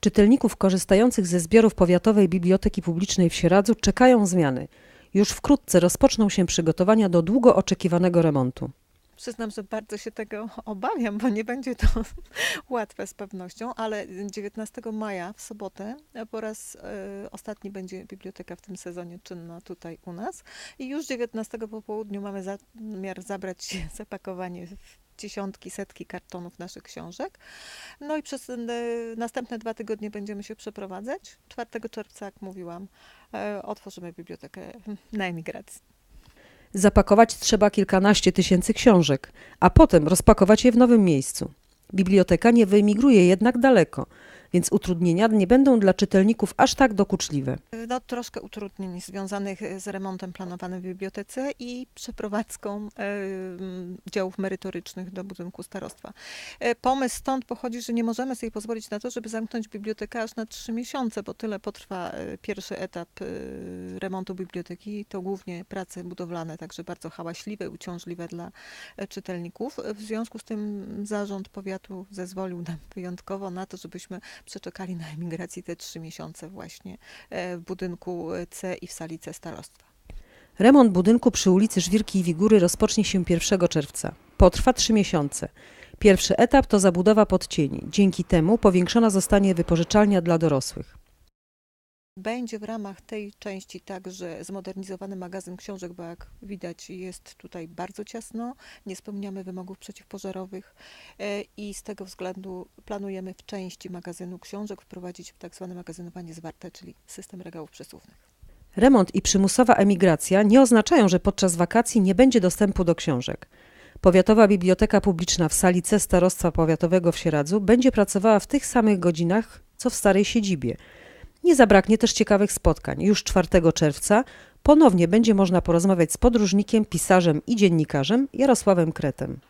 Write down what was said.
Czytelników korzystających ze zbiorów Powiatowej Biblioteki Publicznej w Sieradzu czekają zmiany. Już wkrótce rozpoczną się przygotowania do długo oczekiwanego remontu. Przyznam, że bardzo się tego obawiam, bo nie będzie to łatwe z pewnością, ale 19 maja w sobotę po raz e, ostatni będzie biblioteka w tym sezonie czynna tutaj u nas i już 19 po południu mamy zamiar zabrać się zapakowanie w dziesiątki, setki kartonów naszych książek. No i przez następne dwa tygodnie będziemy się przeprowadzać. 4 czerwca, jak mówiłam, e, otworzymy bibliotekę na emigracji. Zapakować trzeba kilkanaście tysięcy książek, a potem rozpakować je w nowym miejscu. Biblioteka nie wyemigruje jednak daleko, więc utrudnienia nie będą dla czytelników aż tak dokuczliwe. No, troszkę utrudnień związanych z remontem planowanym w bibliotece i przeprowadzką e, działów merytorycznych do budynku starostwa. E, pomysł stąd pochodzi, że nie możemy sobie pozwolić na to, żeby zamknąć bibliotekę aż na trzy miesiące, bo tyle potrwa e, pierwszy etap remontu biblioteki. To głównie prace budowlane, także bardzo hałaśliwe, uciążliwe dla czytelników. W związku z tym zarząd powiatu zezwolił nam wyjątkowo na to, żebyśmy przeczekali na emigracji te trzy miesiące właśnie e, w budynku C i w sali C starostwa. Remont budynku przy ulicy Żwirki i Wigury rozpocznie się 1 czerwca. Potrwa trzy miesiące. Pierwszy etap to zabudowa podcieni. Dzięki temu powiększona zostanie wypożyczalnia dla dorosłych. Będzie w ramach tej części także zmodernizowany magazyn książek, bo jak widać jest tutaj bardzo ciasno, nie spełniamy wymogów przeciwpożarowych e, i z tego względu planujemy w części magazynu książek wprowadzić tak zwane magazynowanie zwarte, czyli system regałów przesuwnych. Remont i przymusowa emigracja nie oznaczają, że podczas wakacji nie będzie dostępu do książek. Powiatowa Biblioteka Publiczna w sali C Starostwa Powiatowego w Sieradzu będzie pracowała w tych samych godzinach, co w starej siedzibie. Nie zabraknie też ciekawych spotkań. Już 4 czerwca ponownie będzie można porozmawiać z podróżnikiem, pisarzem i dziennikarzem Jarosławem Kretem.